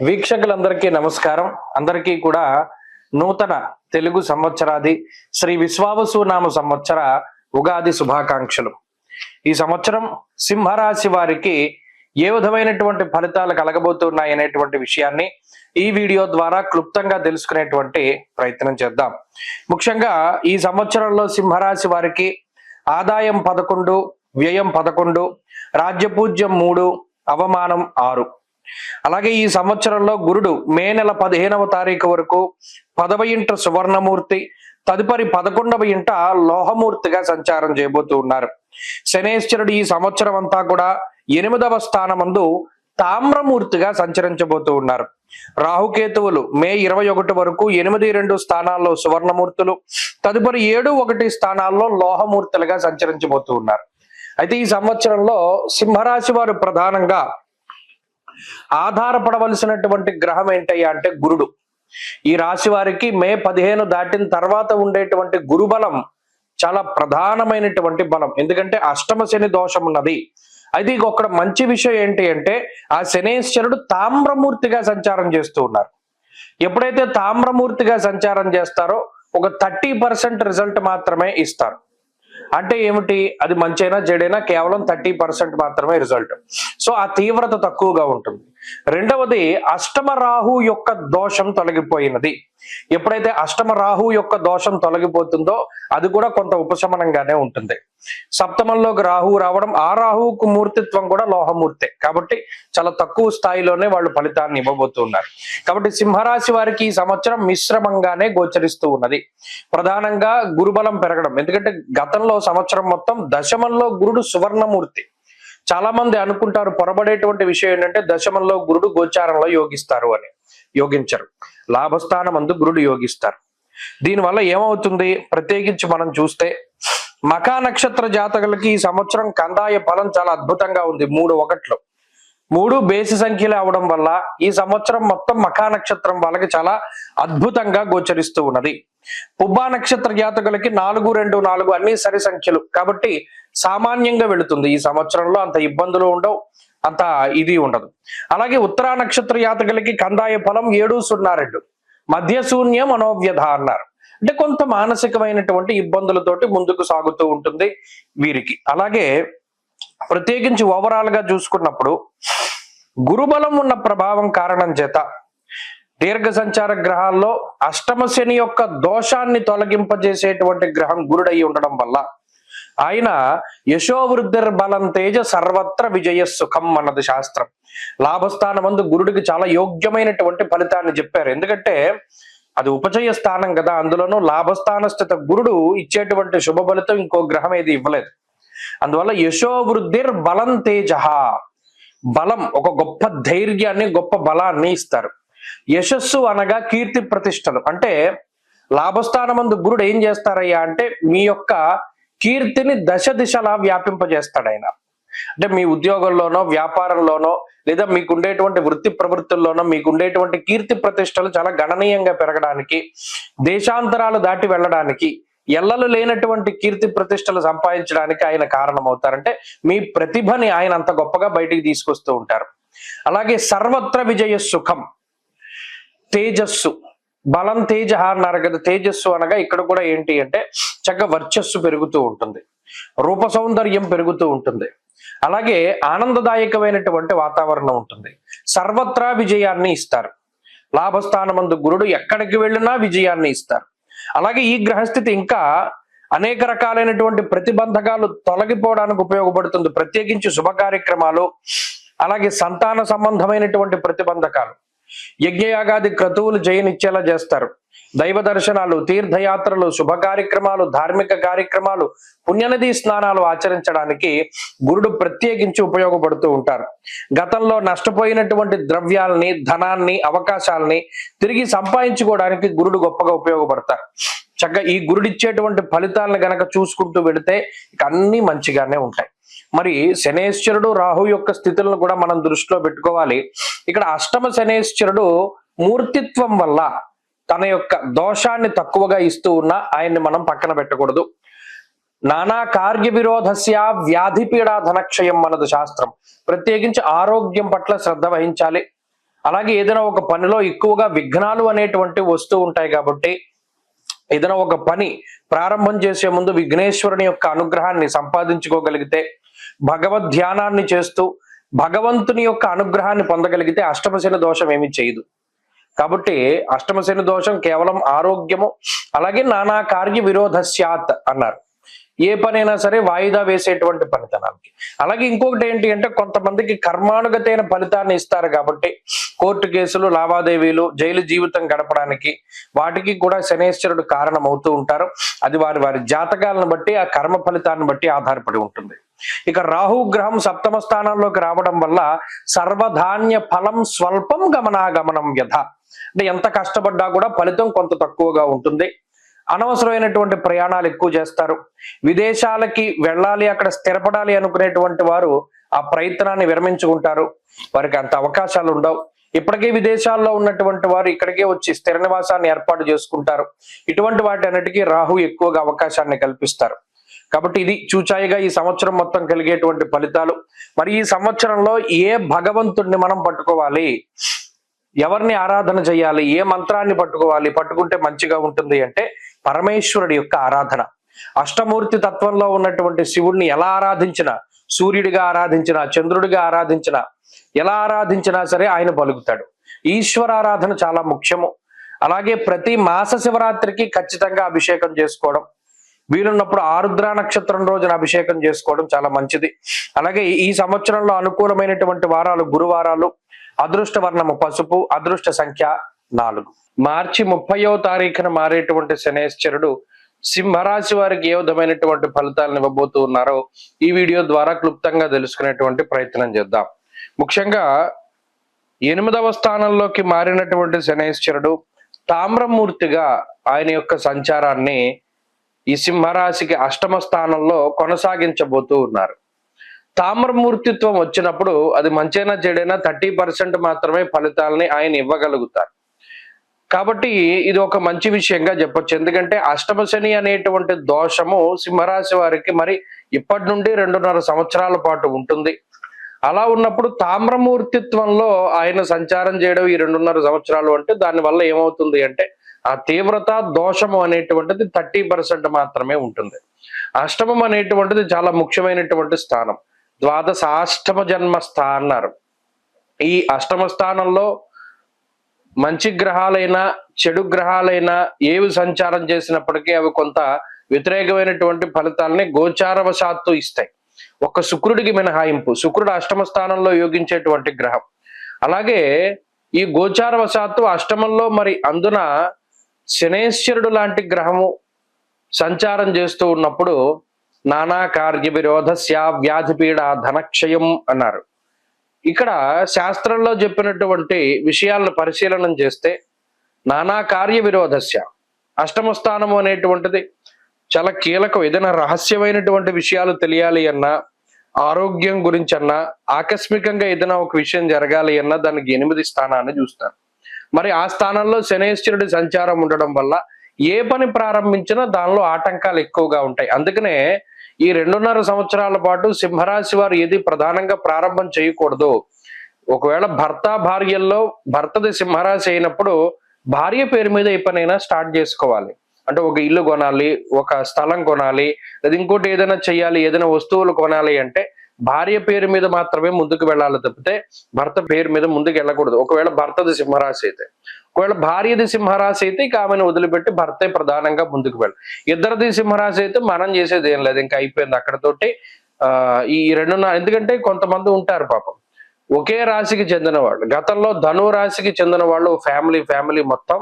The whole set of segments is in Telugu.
వీక్షకులందరికీ నమస్కారం. అందరికీ కూడా నూతన తెలుగు సంవత్సరాది శ్రీ విశ్వావసు నామ సంవత్సర ఉగాది శుభాకాంక్షలు. ఈ సంవత్సరం సింహరాశి వారికి ఏ విధమైనటువంటి ఫలితాలు కలగబోతున్నాయి అనేటువంటి విషయాన్ని ఈ వీడియో ద్వారా క్లుప్తంగా తెలుసుకునేటువంటి ప్రయత్నం చేద్దాం. ముఖ్యంగా ఈ సంవత్సరంలో సింహరాశి వారికి ఆదాయం పదకొండు వ్యయం పదకొండు రాజ్యపూజ్యం మూడు అవమానం ఆరు. అలాగే ఈ సంవత్సరంలో గురుడు మే నెల పదిహేనవ తారీఖు వరకు పదవ ఇంట సువర్ణమూర్తి తదుపరి పదకొండవ ఇంట లోహమూర్తిగా సంచారం చేయబోతూ ఉన్నారు. శనేశ్వరుడు ఈ సంవత్సరం అంతా కూడా ఎనిమిదవ స్థానమందు తామ్రమూర్తిగా సంచరించబోతూ ఉన్నారు. రాహుకేతువులు మే ఇరవై ఒకటి వరకు ఎనిమిది రెండు స్థానాల్లో సువర్ణమూర్తులు తదుపరి ఏడు ఒకటి స్థానాల్లో లోహమూర్తులుగా సంచరించబోతూ ఉన్నారు. అయితే ఈ సంవత్సరంలో సింహరాశి వారు ప్రధానంగా ఆధారపడవలసినటువంటి గ్రహం ఏంటయ్యా అంటే గురుడు. ఈ రాశి వారికి మే పదిహేను దాటిన తర్వాత ఉండేటువంటి గురుబలం చాలా ప్రధానమైనటువంటి బలం. ఎందుకంటే అష్టమ శని దోషం ఉన్నది. అయితే ఇక మంచి విషయం ఏంటి అంటే ఆ శనేశ్వరుడు తామ్రమూర్తిగా సంచారం చేస్తూ ఉన్నారు. ఎప్పుడైతే తామ్రమూర్తిగా సంచారం చేస్తారో ఒక థర్టీ పర్సెంట్ రిజల్ట్ మాత్రమే ఇస్తారు. అంటే ఏమిటి? అది మంచైనా చెడైనా కేవలం థర్టీ పర్సెంట్ మాత్రమే రిజల్ట్. సో ఆ తీవ్రత తక్కువగా ఉంటుంది. రెండవది అష్టమ రాహు యొక్క దోషం తొలగిపోయినది. ఎప్పుడైతే అష్టమ రాహు యొక్క దోషం తొలగిపోతుందో అది కూడా కొంత ఉపశమనంగానే ఉంటుంది. సప్తమంలోకి రాహు రావడం ఆ రాహువుకు మూర్తిత్వం కూడా లోహమూర్తే. కాబట్టి చాలా తక్కువ స్థాయిలోనే వాళ్ళు ఫలితాన్ని ఇవ్వబోతున్నారు కాబట్టి సింహరాశి వారికి ఈ సంవత్సరం మిశ్రమంగానే గోచరిస్తూ ఉన్నది. ప్రధానంగా గురుబలం పెరగడం. ఎందుకంటే గతంలో సంవత్సరం మొత్తం దశమంలో గురుడు సువర్ణమూర్తి. చాలా మంది అనుకుంటారు పొరబడేటువంటి విషయం ఏంటంటే దశమంలో గురుడు గోచారంలో యోగిస్తారు అని. యోగించరు. లాభస్థానం అందు గురుడు యోగిస్తారు. దీనివల్ల ఏమవుతుంది? ప్రత్యేకించి మనం చూస్తే మకా నక్షత్ర జాతకులకి ఈ సంవత్సరం కందాయ ఫలం చాలా అద్భుతంగా ఉంది. మూడు ఒకట్లు. మూడు బేసి సంఖ్యలు అవడం వల్ల ఈ సంవత్సరం మొత్తం మకా నక్షత్రం వాళ్ళకి చాలా అద్భుతంగా గోచరిస్తూ ఉన్నది. పుబ్బా నక్షత్ర జాతకులకి నాలుగు రెండు నాలుగు అన్ని సరి సంఖ్యలు. కాబట్టి సామాన్యంగా వెళుతుంది. ఈ సంవత్సరంలో అంత ఇబ్బందులు ఉండవు. అంత ఇది ఉండదు. అలాగే ఉత్తరా నక్షత్ర జాతకులకి కందాయ ఫలం ఏడు సున్నా రెండు. మధ్య శూన్య మనోవ్యధ అన్నారు. అంటే కొంత మానసికమైనటువంటి ఇబ్బందులతోటి ముందుకు సాగుతూ ఉంటుంది వీరికి. అలాగే ప్రత్యేకించి ఓవరాల్గా చూసుకున్నప్పుడు గురుబలం ఉన్న ప్రభావం కారణం చేత దీర్ఘ సంచార గ్రహాల్లో అష్టమ శని యొక్క దోషాన్ని తొలగింపజేసేటువంటి గ్రహం గురుడై ఉండడం వల్ల ఆయన యశోవృద్ధిర్ బలం తేజ సర్వత్ర విజయ సుఖం అన్నది శాస్త్రం. లాభస్థానమందు గురుడికి చాలా యోగ్యమైనటువంటి ఫలితాన్ని చెప్పారు. ఎందుకంటే అది ఉపచయ స్థానం కదా అందులోనూ లాభస్థాన స్థిత గురుడు ఇచ్చేటువంటి శుభ ఫలితం ఇంకో గ్రహం ఏది ఇవ్వలేదు. అందువల్ల యశోవృద్ధిర్ బలం తేజ బలం ఒక గొప్ప ధైర్యాన్ని గొప్ప బలాన్ని ఇస్తారు. యశస్సు అనగా కీర్తి ప్రతిష్టలు. అంటే లాభస్థానమందు గురుడు ఏం చేస్తారయ్యా అంటే మీ యొక్క కీర్తిని దశ దిశలా వ్యాపింపజేస్తాడు ఆయన అంటే మీ ఉద్యోగంలోనో వ్యాపారంలోనో లేదా మీకు ఉండేటువంటి వృత్తి ప్రవృత్తుల్లోనో మీకు ఉండేటువంటి కీర్తి ప్రతిష్టలు చాలా గణనీయంగా పెరగడానికి దేశాంతరాలు దాటి వెళ్ళడానికి ఎల్లలు లేనటువంటి కీర్తి ప్రతిష్టలు సంపాదించడానికి ఆయన కారణమవుతారంటే మీ ప్రతిభని ఆయన అంత గొప్పగా బయటికి తీసుకొస్తూ ఉంటారు. అలాగే సర్వత్ర విజయ సుఖం. తేజస్సు. బలం తేజ అన్నారు కదా తేజస్సు అనగా ఇక్కడ కూడా ఏంటి అంటే చక్కగా వర్చస్సు పెరుగుతూ ఉంటుంది. రూప సౌందర్యం పెరుగుతూ ఉంటుంది. అలాగే ఆనందదాయకమైనటువంటి వాతావరణం ఉంటుంది. సర్వత్రా విజయాన్ని ఇస్తారు. లాభస్థానమందు గురుడు ఎక్కడికి వెళ్ళినా విజయాన్ని ఇస్తారు. అలాగే ఈ గ్రహస్థితి ఇంకా అనేక రకాలైనటువంటి ప్రతిబంధకాలు తొలగిపోవడానికి ఉపయోగపడుతుంది. ప్రత్యేకించి శుభ కార్యక్రమాలు అలాగే సంతాన సంబంధమైనటువంటి ప్రతిబంధకాలు. యజ్ఞయాగాది క్రతువులు జయనిచ్చేలా చేస్తారు. దైవ దర్శనాలు తీర్థయాత్రలు శుభ కార్యక్రమాలు ధార్మిక కార్యక్రమాలు పుణ్యనదీ స్నానాలు ఆచరించడానికి గురుడు ప్రత్యేకించి ఉపయోగపడుతూ ఉంటారు. గతంలో నష్టపోయినటువంటి ద్రవ్యాల్ని ధనాన్ని అవకాశాలని తిరిగి సంపాదించుకోవడానికి గురుడు గొప్పగా ఉపయోగపడతారు. చక్కగా ఈ గురుడిచ్చేటువంటి ఫలితాలను గనక చూసుకుంటూ వెళితే ఇక అన్ని మంచిగానే ఉంటాయి. మరి శనేశ్వరుడు రాహు యొక్క స్థితులను కూడా మనం దృష్టిలో పెట్టుకోవాలి. ఇక్కడ అష్టమ శనేశ్వరుడు మూర్తిత్వం వల్ల తన యొక్క దోషాన్ని తక్కువగా ఇస్తూ ఉన్నా ఆయన్ని మనం పక్కన పెట్టకూడదు. నానా కార్య విరోధస్య వ్యాధి పీడా ధనక్షయం అన్నది శాస్త్రం. ప్రత్యేకించి ఆరోగ్యం పట్ల శ్రద్ధ వహించాలి. అలాగే ఏదైనా ఒక పనిలో ఎక్కువగా విఘ్నాలు అనేటువంటి వస్తూ ఉంటాయి కాబట్టి ఏదైనా ఒక పని ప్రారంభం చేసే ముందు విఘ్నేశ్వరుని యొక్క అనుగ్రహాన్ని సంపాదించుకోగలిగితే భగవద్ ధ్యానాన్ని చేస్తూ భగవంతుని యొక్క అనుగ్రహాన్ని పొందగలిగితే అష్టమశని దోషం ఏమి చేయదు. కాబట్టి అష్టమశని దోషం కేవలం ఆరోగ్యము అలాగే నానా కార్య విరోధస్యాత్ అన్నారు. ఏ పనైనా సరే వాయిదా వేసేటువంటి పనితనానికి. అలాగే ఇంకొకటి ఏంటి అంటే కొంతమందికి కర్మానుగతైన ఫలితాన్ని ఇస్తారు కాబట్టి కోర్టు కేసులు లావాదేవీలు జైలు జీవితం గడపడానికి వాటికి కూడా శనేశ్వరుడు కారణం అవుతూ ఉంటారు. అది వారి వారి జాతకాలను బట్టి ఆ కర్మ ఫలితాన్ని బట్టి ఆధారపడి ఉంటుంది. ఇక రాహు గ్రహం సప్తమ స్థానంలోకి రావడం వల్ల సర్వధాన్య ఫలం స్వల్పం గమనాగమనం వ్యధ అంటే ఎంత కష్టపడ్డా కూడా ఫలితం కొంత తక్కువగా ఉంటుంది. అనవసరమైనటువంటి ప్రయాణాలు ఎక్కువ చేస్తారు. విదేశాలకి వెళ్ళాలి అక్కడ స్థిరపడాలి అనుకునేటువంటి వారు ఆ ప్రయత్నాన్ని విరమించుకుంటారు. వారికి అంత అవకాశాలు ఉండవు. ఇప్పటికే విదేశాల్లో ఉన్నటువంటి వారు ఇక్కడికే వచ్చి స్థిర నివాసాన్ని ఏర్పాటు చేసుకుంటారు. ఇటువంటి వాటి అన్నిటికీ రాహు ఎక్కువగా అవకాశాన్ని కల్పిస్తారు. కాబట్టి ఇది చూచాయిగా ఈ సంవత్సరం మొత్తం కలిగేటువంటి ఫలితాలు. మరి ఈ సంవత్సరంలో ఏ భగవంతుడిని మనం పట్టుకోవాలి? ఎవరిని ఆరాధన చేయాలి? ఏ మంత్రాన్ని పట్టుకోవాలి? పట్టుకుంటే మంచిగా ఉంటుంది అంటే పరమేశ్వరుడి యొక్క ఆరాధన. అష్టమూర్తి తత్వంలో ఉన్నటువంటి శివుడిని ఎలా ఆరాధించినా సూర్యుడిగా ఆరాధించినా చంద్రుడిగా ఆరాధించినా ఎలా ఆరాధించినా సరే ఆయన పలుకుతాడు. ఈశ్వర ఆరాధన చాలా ముఖ్యము. అలాగే ప్రతి మాస శివరాత్రికి ఖచ్చితంగా అభిషేకం చేసుకోవడం వీలున్నప్పుడు ఆరుద్ర నక్షత్రం రోజున అభిషేకం చేసుకోవడం చాలా మంచిది. అలాగే ఈ సంవత్సరంలో అనుకూలమైనటువంటి వారాలు గురువారాలు అదృష్ట వర్ణము పసుపు అదృష్ట సంఖ్య నాలుగు. మార్చి ముప్పయో తారీఖున మారేటువంటి శనేశ్వరుడు సింహరాశి వారికి ఏ విధమైనటువంటి ఫలితాలను ఇవ్వబోతూ ఉన్నారో ఈ వీడియో ద్వారా క్లుప్తంగా తెలుసుకునేటువంటి ప్రయత్నం చేద్దాం. ముఖ్యంగా ఎనిమిదవ స్థానంలోకి మారినటువంటి శనేశ్వరుడు తామ్రమూర్తిగా ఆయన యొక్క సంచారాన్ని ఈ సింహరాశికి అష్టమ స్థానంలో కొనసాగించబోతూ ఉన్నారు. తామ్రమూర్తిత్వం వచ్చినప్పుడు అది మంచైనా చెడైనా థర్టీ పర్సెంట్ మాత్రమే ఫలితాలని ఆయన ఇవ్వగలుగుతారు. కాబట్టి ఇది ఒక మంచి విషయంగా చెప్పొచ్చు. ఎందుకంటే అష్టమ శని అనేటువంటి దోషము సింహరాశి వారికి మరి ఇప్పటి నుండి రెండున్నర సంవత్సరాల పాటు ఉంటుంది. అలా ఉన్నప్పుడు తామ్రమూర్తిత్వంలో ఆయన సంచారం చేయడం ఈ రెండున్నర సంవత్సరాలు అంటే దాని వల్ల ఏమవుతుంది అంటే ఆ తీవ్రత దోషము అనేటువంటిది థర్టీ పర్సెంట్ మాత్రమే ఉంటుంది. అష్టమం అనేటువంటిది చాలా ముఖ్యమైనటువంటి స్థానం. ద్వాదశాష్టమ జన్మ స్థానారు ఈ అష్టమ స్థానంలో మంచి గ్రహాలైనా చెడు గ్రహాలైనా ఏవి సంచారం చేసినప్పటికీ అవి కొంత వ్యతిరేకమైనటువంటి ఫలితాలని గోచారవశాత్తు ఇస్తాయి. ఒక శుక్రుడికి మినహాయింపు శుక్రుడు అష్టమ స్థానంలో యోగించేటువంటి గ్రహం. అలాగే ఈ గోచారవశాత్తు అష్టమంలో మరి అందున శనేశ్వరుడు లాంటి గ్రహము సంచారం చేస్తూ ఉన్నప్పుడు నానా కార్య విరోధస్య వ్యాధిపీడ ధనక్షయం అన్నారు. ఇక్కడ శాస్త్రంలో చెప్పినటువంటి విషయాలను పరిశీలనం చేస్తే నానా కార్య విరోధస్య అష్టమ స్థానము అనేటువంటిది చాలా కీలకం ఏదైనా రహస్యమైనటువంటి విషయాలు తెలియాలి అన్నా ఆరోగ్యం గురించి అన్నా ఆకస్మికంగా ఏదైనా ఒక విషయం జరగాలి అన్నా దానికి ఎనిమిది స్థానాన్ని చూస్తారు. మరి ఆ స్థానంలో శనేశ్వరుడి సంచారం ఉండడం వల్ల ఏ పని ప్రారంభించినా దానిలో ఆటంకాలు ఎక్కువగా ఉంటాయి. అందుకనే ఈ రెండున్నర సంవత్సరాల పాటు సింహరాశి వారు ఏది ప్రధానంగా ప్రారంభం చేయకూడదు. ఒకవేళ భర్త భార్యల్లో భర్తది సింహరాశి అయినప్పుడు భార్య పేరు మీద ఏ పనైనా స్టార్ట్ చేసుకోవాలి. అంటే ఒక ఇల్లు కొనాలి ఒక స్థలం కొనాలి లేదా ఇంకోటి ఏదైనా చేయాలి ఏదైనా వస్తువులు కొనాలి అంటే భార్య పేరు మీద మాత్రమే ముందుకు వెళ్ళాలి తప్పితే భర్త పేరు మీద ముందుకు వెళ్ళకూడదు. ఒకవేళ భర్తది సింహరాశి అయితే. ఒకవేళ భార్యది సింహరాశి అయితే ఇక ఆమెను వదిలిపెట్టి భర్తే ప్రధానంగా ముందుకు వెళ్ళాలి ఇద్దరిది సింహరాశి అయితే మనం చేసేది ఏం లేదు. ఇంకా అయిపోయింది అక్కడతోటి. ఆ ఈ రెండున్నర ఎందుకంటే కొంతమంది ఉంటారు పాపం. ఒకే రాశికి చెందిన వాళ్ళు. గతంలో ధను రాశికి చెందిన వాళ్ళు ఫ్యామిలీ ఫ్యామిలీ మొత్తం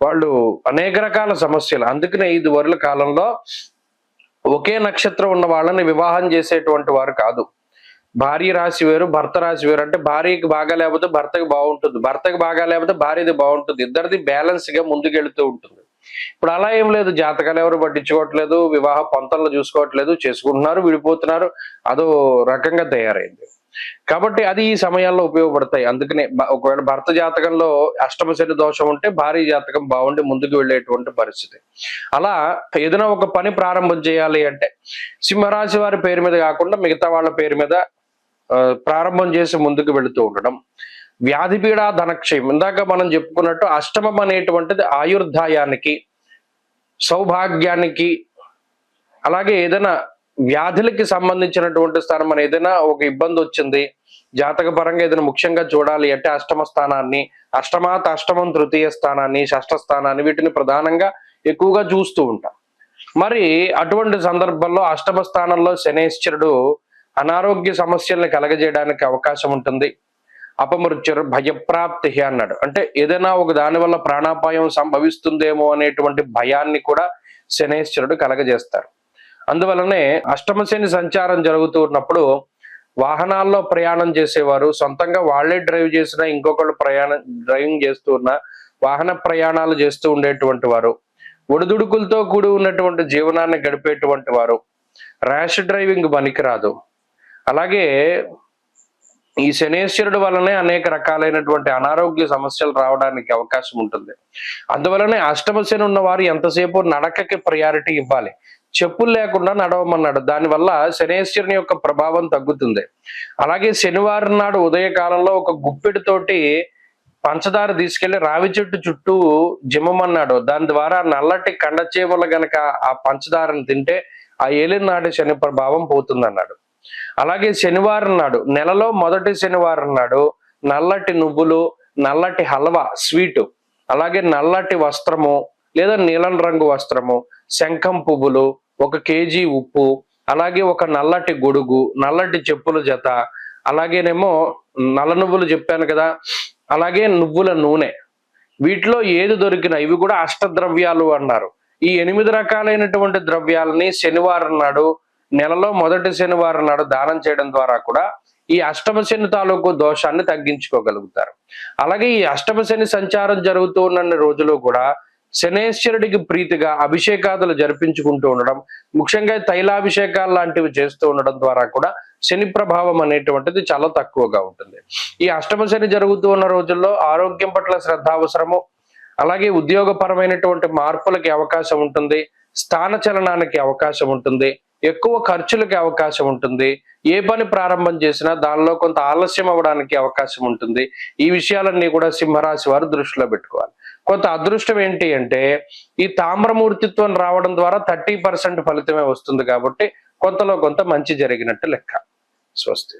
వాళ్ళు అనేక రకాల సమస్యలు. అందుకనే ఐదు వరుల కాలంలో ఒకే నక్షత్రం ఉన్న వాళ్ళని వివాహం చేసేటువంటి వారు కాదు. భార్య రాశి వేరు భర్త రాశి వేరు. అంటే భార్యకి బాగా లేకపోతే భర్తకి బాగుంటుంది. భర్తకి బాగా లేకపోతే భార్యది బాగుంటుంది. ఇద్దరిది బ్యాలెన్స్గా ముందుకెళ్తూ ఉంటుంది. ఇప్పుడు అలా ఏం లేదు. జాతకాలు ఎవరు పట్టించుకోవట్లేదు. వివాహ పంతంలో చూసుకోవట్లేదు. చేసుకుంటున్నారు విడిపోతున్నారు. అదో రకంగా తయారైంది. కాబట్టి అది ఈ సమయాల్లో ఉపయోగపడతాయి. అందుకనే ఒకవేళ భర్త జాతకంలో అష్టమ శని దోషం ఉంటే భార్య జాతకం బాగుండి ముందుకు వెళ్ళేటువంటి పరిస్థితి. అలా ఏదైనా ఒక పని ప్రారంభం చేయాలి అంటే సింహరాశి వారి పేరు మీద కాకుండా మిగతా వాళ్ళ పేరు మీద ప్రారంభం చేసి ముందుకు వెళుతూ ఉండడం. వ్యాధి పీడా ధనక్షయం. ఇందాక మనం చెప్పుకున్నట్టు అష్టమం అనేటువంటిది ఆయుర్దాయానికి సౌభాగ్యానికి అలాగే ఏదైనా వ్యాధులకి సంబంధించినటువంటి స్థానం మన ఏదైనా ఒక ఇబ్బంది వచ్చింది జాతక పరంగా ఏదైనా ముఖ్యంగా చూడాలి అంటే అష్టమ స్థానాన్ని అష్టమాత అష్టమం తృతీయ స్థానాన్ని షష్ఠ స్థానాన్ని వీటిని ప్రధానంగా ఎక్కువగా చూస్తూ ఉంటాం. మరి అటువంటి సందర్భంలో అష్టమ స్థానంలో శనేశ్వరుడు అనారోగ్య సమస్యల్ని కలగజేయడానికి అవకాశం ఉంటుంది. అపమృత్యుడు భయప్రాప్తి అన్నాడు. అంటే ఏదైనా ఒక దాని వల్ల ప్రాణాపాయం సంభవిస్తుందేమో అనేటువంటి భయాన్ని కూడా శనేశ్వరుడు కలగజేస్తారు. అందువలనే అష్టమ శని సంచారం జరుగుతూ ఉన్నప్పుడు వాహనాల్లో ప్రయాణం చేసేవారు సొంతంగా వాళ్ళే డ్రైవ్ చేసినా ఇంకొకళ్ళు ప్రయాణం డ్రైవింగ్ చేస్తూ ఉన్న వాహన ప్రయాణాలు చేస్తూ ఉండేటువంటి వారు. ఒడిదుడుకులతో కూడి ఉన్నటువంటి జీవనాన్ని గడిపేటువంటి వారు. ర్యాష్ డ్రైవింగ్ పనికిరాదు. అలాగే ఈ శనేశ్వరుడు వలనే అనేక రకాలైనటువంటి అనారోగ్య సమస్యలు రావడానికి అవకాశం ఉంటుంది. అందువలనే అష్టమ శని ఉన్న వారు ఎంతసేపు నడకకి ప్రయారిటీ ఇవ్వాలి? చెప్పులు లేకుండా నడవమన్నాడు. దానివల్ల శనేశ్వరుని యొక్క ప్రభావం తగ్గుతుంది. అలాగే శనివారం నాడు ఉదయకాలంలో ఒక గుప్పెడితోటి పంచదార తీసుకెళ్ళి రావి చెట్టు చుట్టూ జిమ్మమన్నాడు. దాని ద్వారా నల్లటి కండచేమలు గనక ఆ పంచదారను తింటే ఆ ఏలిన శని ప్రభావం పోతుందన్నాడు. అలాగే శనివారం నాడు నెలలో మొదటి శనివారం నాడు నల్లటి నువ్వులు నల్లటి హల్వా స్వీటు అలాగే నల్లటి వస్త్రము లేదా నీలం రంగు వస్త్రము శంఖం పువ్వులు ఒక కేజీ ఉప్పు అలాగే ఒక నల్లటి గొడుగు నల్లటి చెప్పుల జత అలాగేనేమో నల్ల నువ్వులు చెప్పాను కదా అలాగే నువ్వుల నూనె. వీటిలో ఏది దొరికినా ఇవి కూడా అష్టద్రవ్యాలు అన్నారు. ఈ ఎనిమిది రకాలైనటువంటి ద్రవ్యాలని శనివారం నాడు నెలలో మొదటి శనివారం నాడు దానం చేయడం ద్వారా కూడా ఈ అష్టమ శని తాలూకు దోషాన్ని తగ్గించుకోగలుగుతారు. అలాగే ఈ అష్టమ శని సంచారం జరుగుతూ ఉన్న రోజులు కూడా శనేశ్వరుడికి ప్రీతిగా అభిషేకాదులు జరిపించుకుంటూ ఉండడం ముఖ్యంగా తైలాభిషేకాలు లాంటివి చేస్తూ ఉండడం ద్వారా కూడా శని ప్రభావం అనేటువంటిది చాలా తక్కువగా ఉంటుంది. ఈ అష్టమ శని జరుగుతూ ఉన్న రోజుల్లో ఆరోగ్యం పట్ల శ్రద్ధ అవసరము అలాగే ఉద్యోగపరమైనటువంటి మార్పులకి అవకాశం ఉంటుంది స్థాన చలనానికి అవకాశం ఉంటుంది ఎక్కువ ఖర్చులకి అవకాశం ఉంటుంది ఏ పని ప్రారంభం చేసినా దానిలో కొంత ఆలస్యం అవ్వడానికి అవకాశం ఉంటుంది. ఈ విషయాలన్నీ కూడా సింహరాశి వారు దృష్టిలో పెట్టుకోవాలి. కొంత అదృష్టం ఏంటి అంటే ఈ తామ్రమూర్తిత్వం రావడం ద్వారా థర్టీ పర్సెంట్ ఫలితమే వస్తుంది కాబట్టి కొంతలో కొంత మంచి జరిగినట్టు లెక్క. స్వస్తి.